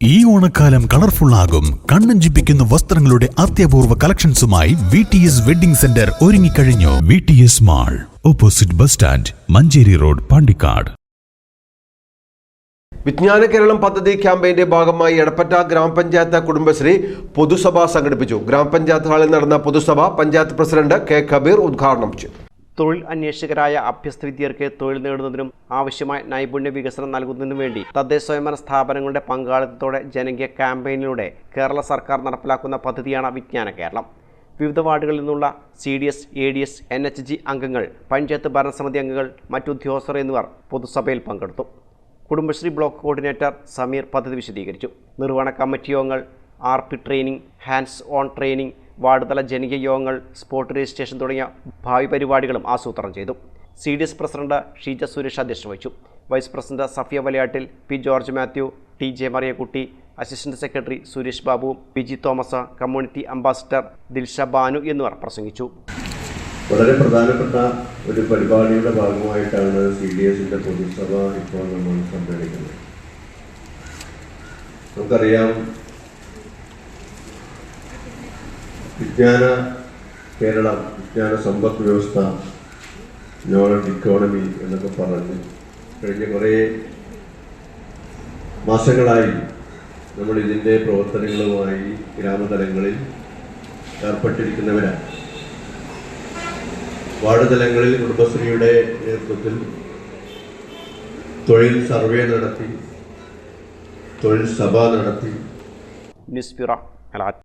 ഈ ഓണക്കാലം കളർഫുൾ ആകും. കണ്ണഞ്ചിപ്പിക്കുന്ന വസ്ത്രങ്ങളുടെ അത്യപൂർവ കളക്ഷൻസുമായി V T S wedding centre ഒരുങ്ങിക്കഴിഞ്ഞു. V T S mall opposite bus stand Manjeri road Pandikkad. Vijnana Keralam പദ്ധതി ക്യാമ്പയിന്റെ ഭാഗമായി എടപ്പറ്റ ഗ്രാമപഞ്ചായത്ത് കുടുംബശ്രീ പൊതുസഭ സംഘടിപ്പിച്ചു. ഗ്രാമപഞ്ചായത്ത് ഹാളിൽ നടന്ന പൊതുസഭ പഞ്ചായത്ത് പ്രസിഡന്റ് കെ. കബീർ ഉദ്ഘാടനം ചെയ്തു. തൊഴിൽ അന്വേഷകരായ അഭ്യസ്തവിദ്യർക്ക് തൊഴിൽ നേടുന്നതിനും ആവശ്യമായ നൈപുണ്യ വികസനം നൽകുന്നതിനും വേണ്ടി തദ്ദേശ സ്വയംഭരണ സ്ഥാപനങ്ങളുടെ പങ്കാളിത്തത്തോടെ ജനകീയ ക്യാമ്പയിനിലൂടെ കേരള സർക്കാർ നടപ്പിലാക്കുന്ന പദ്ധതിയാണ് വിജ്ഞാന കേരളം. വിവിധ വാർഡുകളിൽ നിന്നുള്ള C D S A D S N H G അംഗങ്ങൾ പഞ്ചായത്ത് ഭരണസമിതി അംഗങ്ങൾ മറ്റു ഉദ്യോഗസ്ഥർ എന്നിവർ പൊതുസഭയിൽ പങ്കെടുത്തു. കുടുംബശ്രീ ബ്ലോക്ക് കോർഡിനേറ്റർ സമീർ പദ്ധതി വിശദീകരിച്ചു. നിർവഹണ കമ്മിറ്റി യോഗങ്ങൾ R P training hands on training ward തല ജനകീയ യോഗങ്ങൾ സ്പോട്ട് രജിസ്ട്രേഷൻ തുടങ്ങിയ ഭാവി പരിപാടികളും ആസൂത്രണം ചെയ്തു. C D S president Sheeja Suresh അധ്യക്ഷത വഹിച്ചു. Vice president Safiya Valayattil P George Mathew T J Mariyakutty assistant secretary Suresh Babu P G Thomas community ambassador Dilsha Banu എന്നിവർ പ്രസംഗിച്ചു. വളരെ പ്രധാനപ്പെട്ട ഒരു പരിപാടിയുടെ ഭാഗമായിട്ടാണ് സി ഡി എസിന്റെ പൊതുസഭ ഇപ്പോൾ നമ്മൾ സംഘടിക്കുന്നത്. നമുക്കറിയാം വിജ്ഞാന കേരളം വിജ്ഞാന സമ്പദ് വ്യവസ്ഥ നോളജ് ഇക്കോണമി എന്നൊക്കെ പറഞ്ഞ് കഴിഞ്ഞ കുറേ മാസങ്ങളായി നമ്മൾ ഇതിന്റെ പ്രവർത്തനങ്ങളുമായി ഗ്രാമതലങ്ങളിൽ ഏർപ്പെട്ടിരിക്കുന്നവരാണ്. വാർഡ് തലങ്ങളിൽ കുടുംബശ്രീയുടെ നേതൃത്വത്തിൽ തൊഴിൽ സർവേ നടത്തി തൊഴിൽ സഭ നടത്തി.